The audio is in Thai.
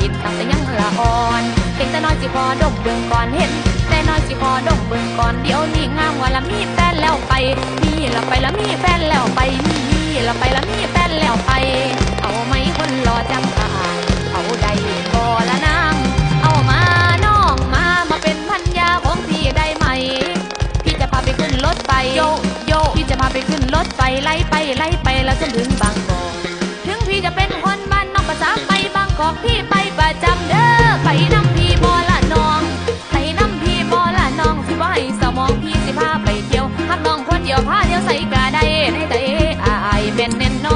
เห็นข้างแต่ยังละอ่อนเห็นแต่น้อยสิพอดมเบิ่งก่อนเห็น แต่น้อยสิพอดมเบิ่งก่อนเดี๋ยวนี้งามว่าละมีแฟนแล้วไปมีละไปละมีแฟนแล้วไปมีละไปละมีแฟนแล้วไป เอาไหมคนรอจังอาเอาได้ก็ละนางเอามาน้องมามาเป็นพันยาของพี่ได้ไหม พี่จะพาไปขึ้นรถไฟโยโยพี่จะพาไปขึ้นรถไฟไล่ไปไล่ไปแล้วจนถึงบาง ของพี่ไปประจำเด้อไปน้ำพี่บอละน้อง ไปน้ำพี่บอละน้องสิบ่ให้สมองพี่สิพาไปเที่ยวหักน้องคนเดียวพาเดียวใส่กาได้ในแต่อายเป็นเน้นน้อง